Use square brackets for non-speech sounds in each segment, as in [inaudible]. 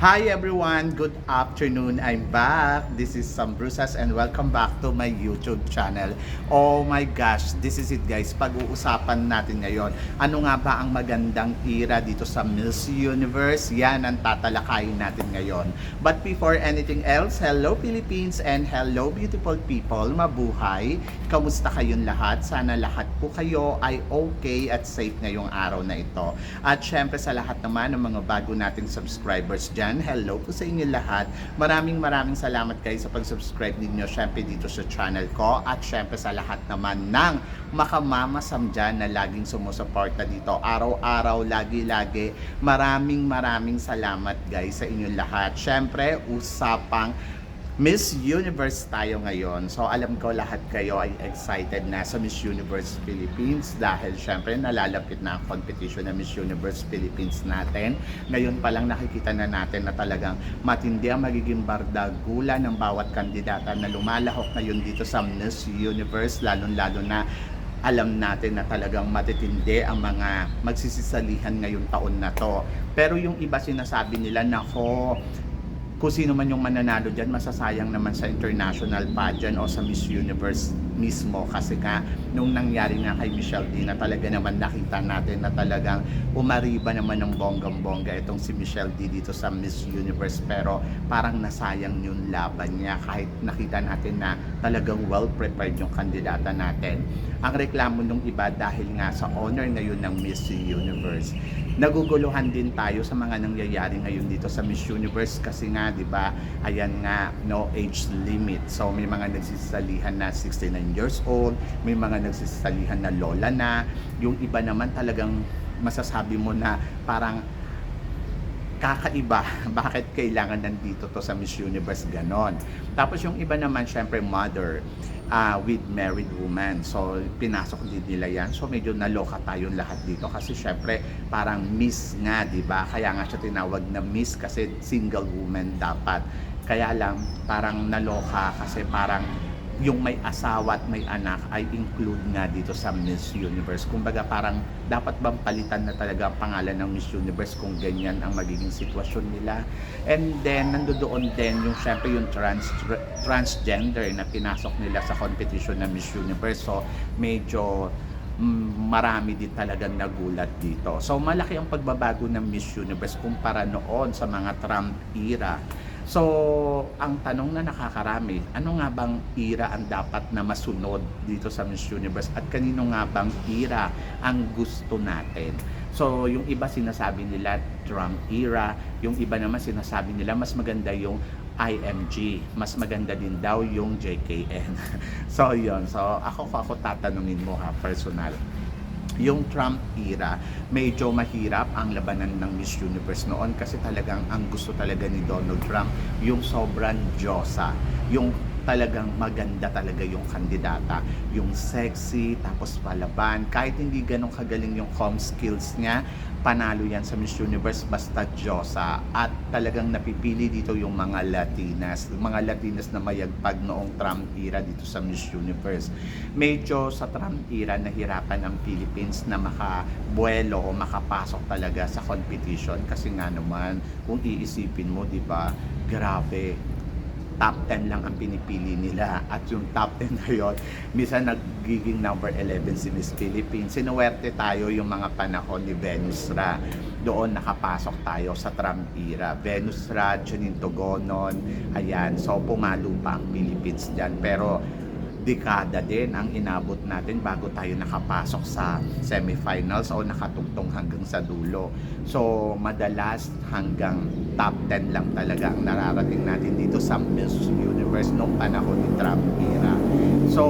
Hi everyone, good afternoon. I'm back. This is Sam Brusas and welcome back to my YouTube channel. Oh my gosh, this is it guys. Pag-uusapan natin ngayon. Ano nga ba ang magandang era dito sa Miss Universe? Yan ang tatalakayin natin ngayon. But before anything else, hello Philippines and hello beautiful people. Mabuhay. Kamusta kayong lahat? Sana lahat po kayo ay okay at safe ngayong araw na ito. At syempre sa lahat naman ng mga bago nating subscribers dyan, hello po sa inyo lahat. Maraming maraming salamat kayo sa pag-subscribe ninyo syempre dito sa channel ko at syempre sa lahat naman ng makamamasam dyan na laging sumusuporta dito araw-araw, lagi-lagi. Maraming maraming salamat guys sa inyong lahat. Syempre, usapang Miss Universe tayo ngayon. So alam ko lahat kayo ay excited na sa Miss Universe Philippines dahil syempre nalalapit na ang competition na Miss Universe Philippines natin. Ngayon pa lang nakikita na natin na talagang matindi ang magiging bardagula ng bawat kandidata na lumalahok ngayon dito sa Miss Universe lalong-lalo na alam natin na talagang matitindi ang mga magsisisalihan ngayong taon na to. Pero yung iba sinasabi nila, nako, kung sino man yung mananalo dyan, masasayang naman sa international pageant o sa Miss Universe mismo. Kasi nga, nung nangyari nga kay Michelle D na talaga naman nakita natin na talagang umariba naman ng bonggang-bongga itong si Michelle D dito sa Miss Universe. Pero parang nasayang yung laban niya kahit nakita natin na talagang well-prepared yung kandidata natin. Ang reklamo nung iba dahil nga sa honor ngayon ng Miss Universe naguguluhan din tayo sa mga nangyayari ngayon dito sa Miss Universe kasi nga 'di ba ayan nga no age limit so may mga nagsisalihan na 69 years old may mga nagsisalihan na lola na yung iba naman talagang masasabi mo na parang kakaiba [laughs] bakit kailangan nandito to sa Miss Universe ganon. Tapos yung iba naman syempre mother uh, with married woman. So pinasok din nila yan. So medyo naloka tayong lahat dito kasi syempre parang miss nga di ba? Kaya nga siya tinawag na miss kasi single woman dapat. Kaya lang parang naloka kasi parang yung may asawa at may anak ay include nga dito sa Miss Universe. Kumbaga parang dapat bang palitan na talaga ang pangalan ng Miss Universe kung ganyan ang magiging sitwasyon nila. And then nandoon din yung syempre yung trans transgender na pinasok nila sa competition ng Miss Universe. So medyo mm, marami din talagang nagulat dito. So malaki ang pagbabago ng Miss Universe kumpara noon sa mga Trump era. So, ang tanong na nakakarami, ano nga bang era ang dapat na masunod dito sa Miss Universe at kanino nga bang era ang gusto natin? So, yung iba sinasabi nila Trump era, yung iba naman sinasabi nila mas maganda yung IMG, mas maganda din daw yung JKN. [laughs] so, yon So, ako ako tatanungin mo ha, personal yung Trump era, medyo mahirap ang labanan ng Miss Universe noon kasi talagang ang gusto talaga ni Donald Trump yung sobrang Diyosa. Yung talagang maganda talaga yung kandidata. Yung sexy, tapos palaban. Kahit hindi ganun kagaling yung com skills niya, panalo yan sa Miss Universe basta Diyosa. At talagang napipili dito yung mga Latinas. Mga Latinas na mayagpag noong Trump era dito sa Miss Universe. Medyo sa Trump era, nahirapan ang Philippines na makabuelo o makapasok talaga sa competition. Kasi nga naman, kung iisipin mo, di ba, grabe, top 10 lang ang pinipili nila. At yung top 10 na yun minsan nagiging number 11 si Miss Philippines. Sinuwerte tayo yung mga panahon ni Venus Ra. Doon nakapasok tayo sa Trump era. Venus Ra, Janine Togonon ayan, so pumalo pa ang Philippines dyan. Pero dekada din ang inabot natin bago tayo nakapasok sa semifinals o nakatugtong hanggang sa dulo. So, madalas hanggang top 10 lang talaga ang nararating natin dito sa Miss Universe nung panahon ni Trump era. So,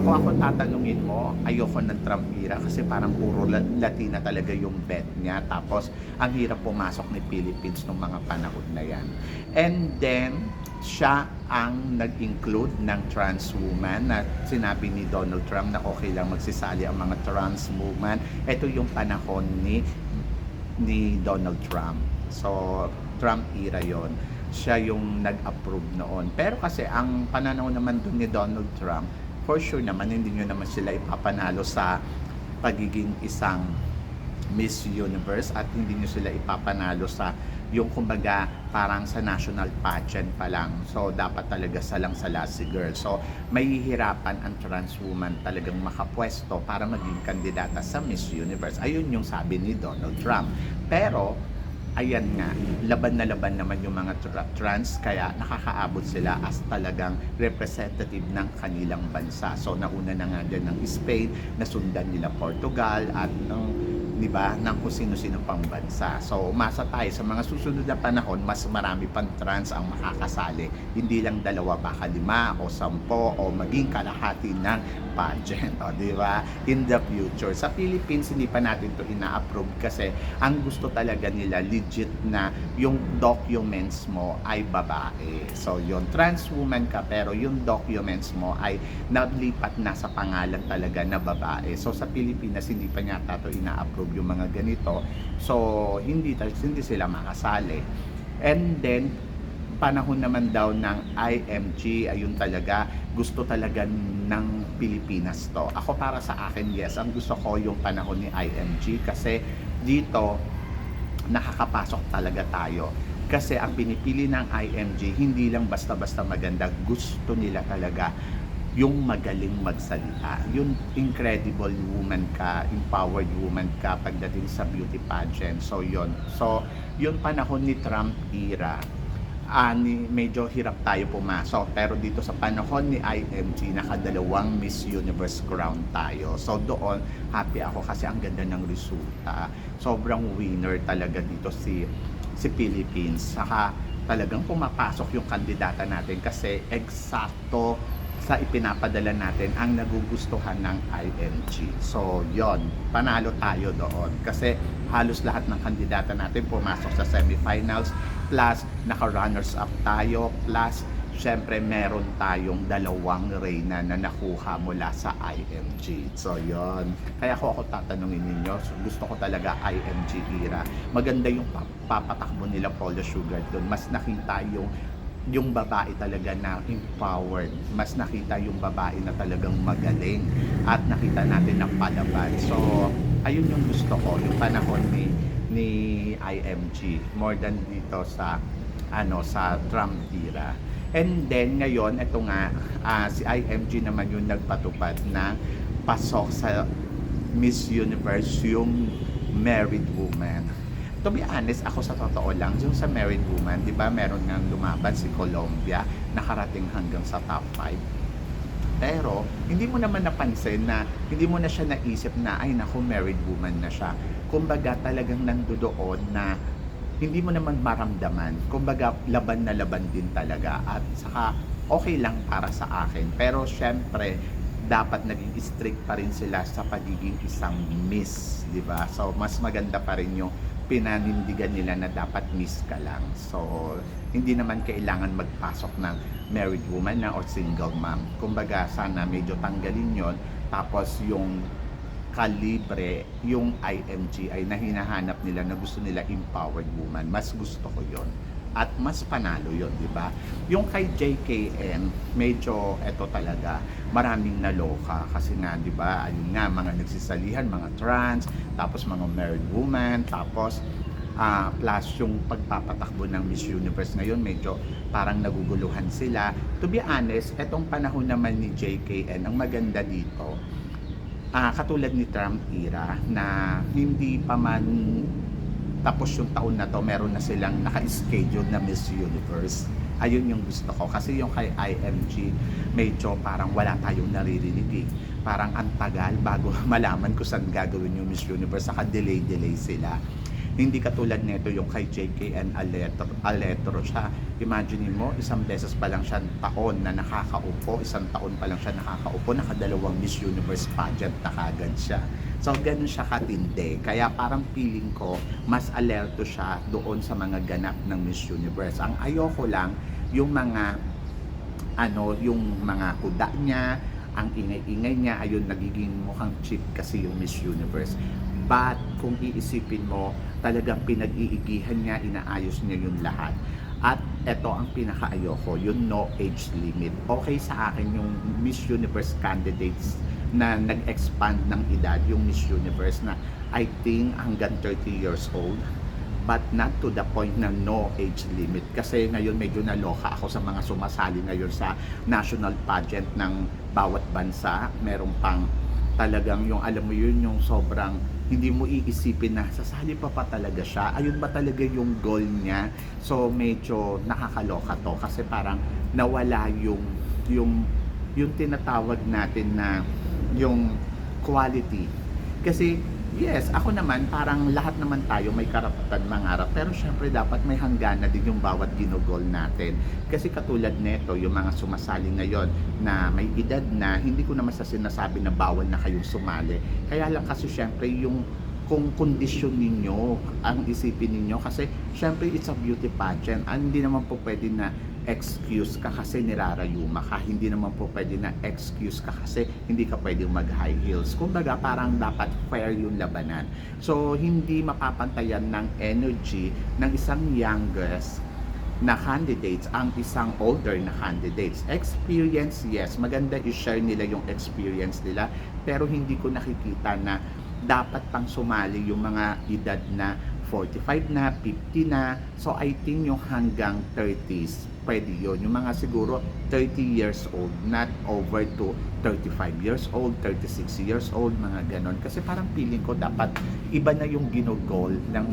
kung ako tatanungin mo, ayoko ng Trump era kasi parang puro Latina talaga yung bet niya. Tapos, ang hirap pumasok ni Philippines nung mga panahon na yan. And then, siya ang nag-include ng trans woman na sinabi ni Donald Trump na okay lang magsisali ang mga trans woman. Ito yung panahon ni ni Donald Trump. So, Trump era yon Siya yung nag-approve noon. Pero kasi ang pananaw naman dun ni Donald Trump, for sure naman hindi nyo naman sila ipapanalo sa pagiging isang Miss Universe at hindi nyo sila ipapanalo sa yung kumbaga parang sa national pageant pa lang. So dapat talaga salang-sala si girl. So may hihirapan ang trans woman talagang makapwesto para maging kandidata sa Miss Universe. Ayun yung sabi ni Donald Trump. Pero ayan nga, laban na laban naman yung mga tra- trans kaya nakakaabot sila as talagang representative ng kanilang bansa. So nauna na nga dyan ng Spain, nasundan nila Portugal at ng di ba, ng kung sino-sino pang bansa. So, umasa tayo sa mga susunod na panahon, mas marami pang trans ang makakasali. Hindi lang dalawa, baka lima o sampo o maging kalahati ng pageant. O, di ba? In the future. Sa Philippines, hindi pa natin to ina-approve kasi ang gusto talaga nila, legit na yung documents mo ay babae. So, yon trans woman ka pero yung documents mo ay naglipat na sa pangalan talaga na babae. So, sa Pilipinas, hindi pa yata to ina-approve yung mga ganito. So, hindi, hindi sila makasali. And then, panahon naman daw ng IMG, ayun talaga, gusto talaga ng Pilipinas to. Ako para sa akin, yes, ang gusto ko yung panahon ni IMG kasi dito, nakakapasok talaga tayo. Kasi ang pinipili ng IMG, hindi lang basta-basta maganda, gusto nila talaga yung magaling magsalita. Yung incredible woman ka, empowered woman ka pagdating sa beauty pageant. So, yon So, yung panahon ni Trump era, ah, ni, medyo hirap tayo pumasok. Pero dito sa panahon ni IMG, nakadalawang Miss Universe crown tayo. So doon, happy ako kasi ang ganda ng resulta. Sobrang winner talaga dito si si Philippines. Saka talagang pumapasok yung kandidata natin kasi eksakto sa ipinapadala natin ang nagugustuhan ng IMG. So, yon panalo tayo doon. Kasi halos lahat ng kandidata natin pumasok sa semifinals, plus naka-runners up tayo, plus syempre meron tayong dalawang reyna na nakuha mula sa IMG. So, yon Kaya ako ako tatanungin ninyo, so, gusto ko talaga IMG era. Maganda yung pa- papatakbo nila Polo Sugar doon. Mas nakita yung yung babae talaga na empowered. Mas nakita yung babae na talagang magaling at nakita natin ang palaban. So, ayun yung gusto ko, yung panahon ni ni IMG more than dito sa ano sa Trump era. And then ngayon, ito nga ah, si IMG naman yung nagpatupad na pasok sa Miss Universe yung married woman to be honest, ako sa totoo lang, yung sa married woman, di ba meron nga lumaban si Colombia, nakarating hanggang sa top 5. Pero, hindi mo naman napansin na, hindi mo na siya naisip na, ay naku, married woman na siya. Kumbaga, talagang nandoon na hindi mo naman maramdaman. Kumbaga, laban na laban din talaga. At saka, okay lang para sa akin. Pero, syempre, dapat naging strict pa rin sila sa pagiging isang miss, di ba? So, mas maganda pa rin yung pinanindigan nila na dapat miss ka lang. So, hindi naman kailangan magpasok ng married woman na o single mom. Kumbaga, sana medyo tanggalin yon Tapos, yung kalibre, yung IMG ay nahinahanap nila na gusto nila empowered woman. Mas gusto ko yon at mas panalo yon di ba? Yung kay JKN, medyo eto talaga, maraming naloka kasi nga, di ba, ayun nga, mga nagsisalihan, mga trans, tapos mga married woman, tapos ah, plus yung pagpapatakbo ng Miss Universe ngayon, medyo parang naguguluhan sila. To be honest, etong panahon naman ni JKN, ang maganda dito, ah katulad ni Trump era na hindi pa man tapos yung taon na to, meron na silang naka-schedule na Miss Universe. Ayun yung gusto ko. Kasi yung kay IMG, medyo parang wala tayong naririnig eh. Parang ang tagal bago [laughs] malaman kung saan gagawin yung Miss Universe. Saka delay-delay sila. Hindi katulad nito yung kay JKN Aletro, Aletro siya. Imagine mo, isang beses pa lang siya taon na nakakaupo, isang taon pa lang siya nakakaupo, nakadalawang Miss Universe pageant na kagad siya. So, ganun siya katindi. Kaya parang feeling ko, mas alerto siya doon sa mga ganap ng Miss Universe. Ang ayoko lang, yung mga, ano, yung mga kuda niya, ang ingay-ingay niya, ayun, nagiging mukhang cheap kasi yung Miss Universe. But, kung iisipin mo, talagang pinag-iigihan niya, inaayos niya yung lahat. At ito ang pinakaayoko, yung no age limit. Okay sa akin yung Miss Universe candidates na nag-expand ng edad, yung Miss Universe na I think hanggang 30 years old but not to the point na no age limit. Kasi ngayon medyo naloka ako sa mga sumasali ngayon sa national pageant ng bawat bansa. Meron pang talagang yung alam mo yun yung sobrang hindi mo iisipin na sasali pa pa talaga siya. Ayun ba talaga yung goal niya? So medyo nakakaloka to kasi parang nawala yung yung yung tinatawag natin na yung quality. Kasi yes ako naman parang lahat naman tayo may karapatan mangarap. Pero syempre dapat may hangganan din yung bawat ginugol natin. Kasi katulad neto yung mga sumasali ngayon na may edad na hindi ko naman sa sinasabi na bawal na kayong sumali. Kaya lang kasi syempre yung kung kondisyon ninyo ang isipin ninyo. Kasi syempre it's a beauty pageant. And hindi naman po pwede na excuse ka kasi nirarayuma ka hindi naman po pwede na excuse ka kasi hindi ka pwedeng mag high heels kumbaga parang dapat fair yung labanan so hindi mapapantayan ng energy ng isang youngest na candidates ang isang older na candidates. Experience, yes, maganda i-share nila yung experience nila pero hindi ko nakikita na dapat pang sumali yung mga edad na 45 na, 50 na. So I think yung hanggang 30s, pwede yun. Yung mga siguro 30 years old, not over to 35 years old, 36 years old, mga ganon. Kasi parang feeling ko dapat iba na yung ginugol ng,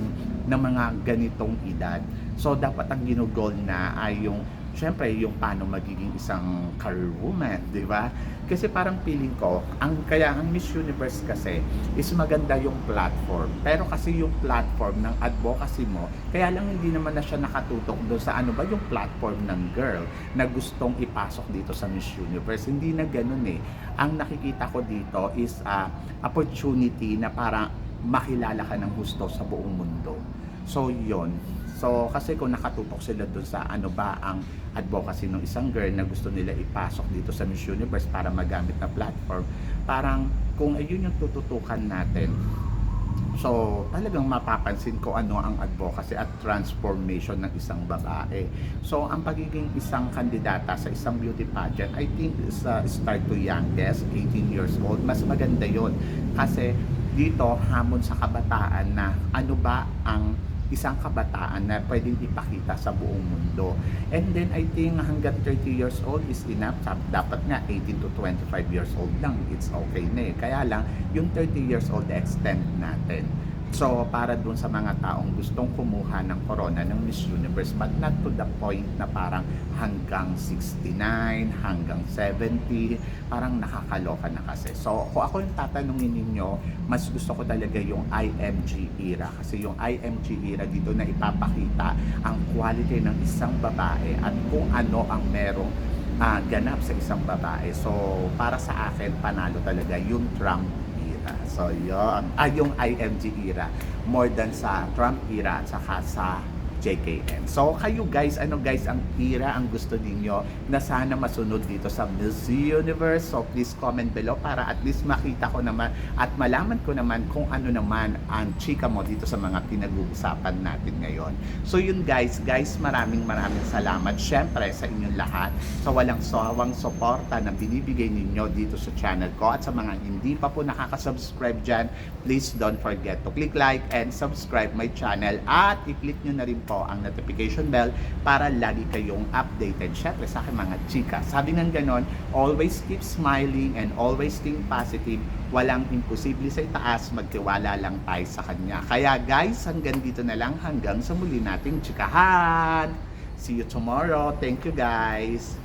ng mga ganitong edad. So dapat ang ginugol na ay yung syempre yung paano magiging isang career woman, di ba? Kasi parang feeling ko, ang kaya ang Miss Universe kasi is maganda yung platform. Pero kasi yung platform ng advocacy mo, kaya lang hindi naman na siya nakatutok doon sa ano ba yung platform ng girl na gustong ipasok dito sa Miss Universe. Hindi na ganun eh. Ang nakikita ko dito is a opportunity na para makilala ka ng gusto sa buong mundo. So, yon So, kasi kung nakatutok sila doon sa ano ba ang advocacy ng isang girl na gusto nila ipasok dito sa Miss Universe para magamit na platform, parang kung ayun yung tututukan natin, So, talagang mapapansin ko ano ang advocacy at transformation ng isang babae. So, ang pagiging isang kandidata sa isang beauty pageant, I think is uh, start to youngest, 18 years old, mas maganda yon Kasi dito, hamon sa kabataan na ano ba ang isang kabataan na pwedeng ipakita sa buong mundo. And then I think hanggang 30 years old is enough. Dapat nga 18 to 25 years old lang. It's okay na eh. Kaya lang, yung 30 years old extend natin. So, para dun sa mga taong gustong kumuha ng corona ng Miss Universe, but not to the point na parang hanggang 69, hanggang 70, parang nakakaloka na kasi. So, kung ako yung tatanungin ninyo, mas gusto ko talaga yung IMG era. Kasi yung IMG era dito na ipapakita ang quality ng isang babae at kung ano ang merong ah, ganap sa isang babae. So, para sa akin, panalo talaga yung Trump era. So, yun. Ah, yung IMG era. More than sa Trump era at saka sa JKN. So, kayo guys, ano guys ang era ang gusto ninyo na sana masunod dito sa Miss Universe? So, please comment below para at least makita ko naman at malaman ko naman kung ano naman ang chika mo dito sa mga pinag-uusapan natin ngayon. So, yun guys, guys, maraming maraming salamat syempre sa inyong lahat sa walang sawang suporta na binibigay ninyo dito sa channel ko at sa mga hindi pa po nakaka-subscribe dyan, please don't forget to click like and subscribe my channel at i-click nyo na rin po ang notification bell para lagi kayong updated syempre sa aking mga chika. Sabi ng ganon, always keep smiling and always think positive. Walang imposible sa itaas, magtiwala lang tayo sa kanya. Kaya guys, hanggang dito na lang hanggang sa muli nating chikahan. See you tomorrow. Thank you guys.